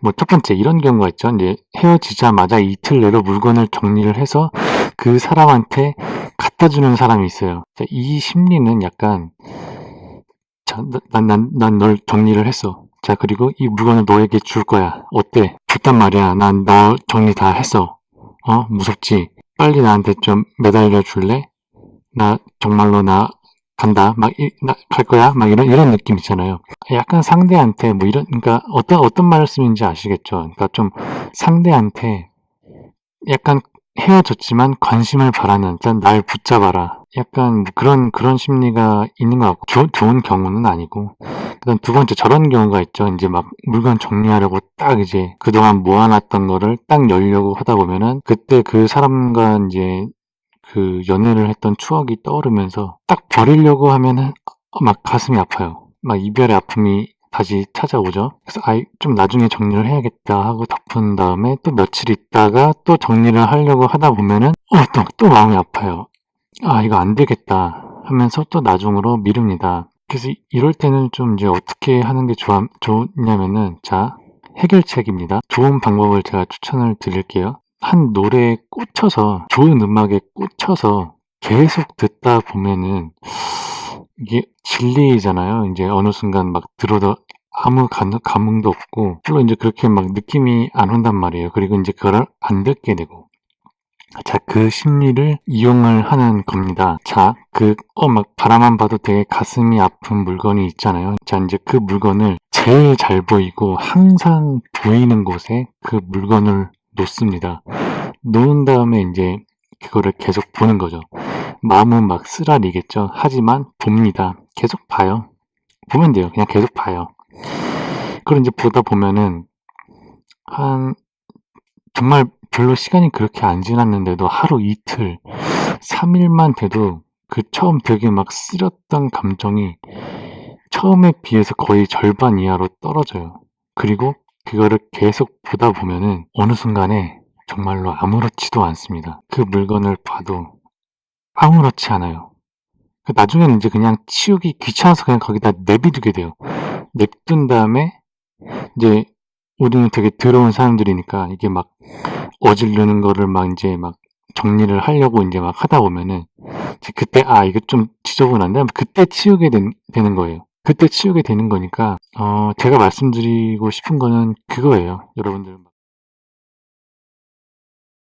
뭐 첫 번째 이런 경우가 있죠. 이제 헤어지자마자 이틀 내로 물건을 정리를 해서 그 사람한테 갖다 주는 사람이 있어요. 자, 이 심리는 약간 자, 난, 난, 난 널 정리를 했어. 자, 그리고 이 물건을 너에게 줄 거야. 어때? 줬단 말이야. 난 너 정리 다 했어. 어? 무섭지? 빨리 나한테 좀 매달려 줄래? 나 정말로 나 간다. 막, 갈 거야. 막 이런, 이런 느낌 있잖아요. 약간 상대한테 뭐 이런, 그러니까 어떤, 어떤 말씀인지 아시겠죠? 그러니까 좀 상대한테 약간 헤어졌지만 관심을 바라는, 일단 날 붙잡아라. 약간 뭐 그런, 그런 심리가 있는 것 같고, 좋- 좋은 경우는 아니고. 그 다음 두 번째 저런 경우가 있죠. 이제 막 물건 정리하려고 딱 이제 그동안 모아놨던 거를 딱 열려고 하다 보면은 그때 그 사람과 이제 그 연애를 했던 추억이 떠오르면서 딱 버리려고 하면은 어, 막 가슴이 아파요. 막 이별의 아픔이 다시 찾아오죠. 그래서 아이 좀 나중에 정리를 해야겠다 하고 덮은 다음에 또 며칠 있다가 또 정리를 하려고 하다 보면은 어또 또 마음이 아파요. 아 이거 안 되겠다 하면서 또 나중으로 미룹니다. 그래서 이- 이럴 때는 좀 이제 어떻게 하는 게 좋아, 좋냐면은 자 해결책입니다. 좋은 방법을 제가 추천을 드릴게요. 한 노래에 꽂혀서 좋은 음악에 꽂혀서 계속 듣다 보면은 이게 진리잖아요. 이제 어느 순간 막 들어도 아무 감, 감흥도 없고 물론 이제 그렇게 막 느낌이 안 온단 말이에요. 그리고 이제 그걸 안 듣게 되고 자, 그 심리를 이용을 하는 겁니다. 자, 그, 어, 막 바라만 봐도 되게 가슴이 아픈 물건이 있잖아요. 자, 이제 그 물건을 제일 잘 보이고 항상 보이는 곳에 그 물건을 놓습니다. 놓은 다음에 이제 그거를 계속 보는 거죠. 마음은 막 쓰라리겠죠. 하지만 봅니다. 계속 봐요. 보면 돼요. 그냥 계속 봐요. 그걸 이제 보다 보면은 한 정말 별로 시간이 그렇게 안 지났는데도 하루 이틀, 3일만 돼도 그 처음 되게 막 쓰렸던 감정이 처음에 비해서 거의 절반 이하로 떨어져요. 그리고 그거를 계속 보다 보면은 어느 순간에 정말로 아무렇지도 않습니다. 그 물건을 봐도 아무렇지 않아요. 그 나중에는 이제 그냥 치우기 귀찮아서 그냥 거기다 내비두게 돼요. 냅둔 다음에 이제 우리는 되게 더러운 사람들이니까 이게 막 어지르는 거를 막 이제 막 정리를 하려고 이제 막 하다 보면은 그때 아 이거 좀 지저분한데 그때 치우게 된- 되는 거예요. 그때 치우게 되는 거니까 어 제가 말씀드리고 싶은 거는 그거예요. 여러분들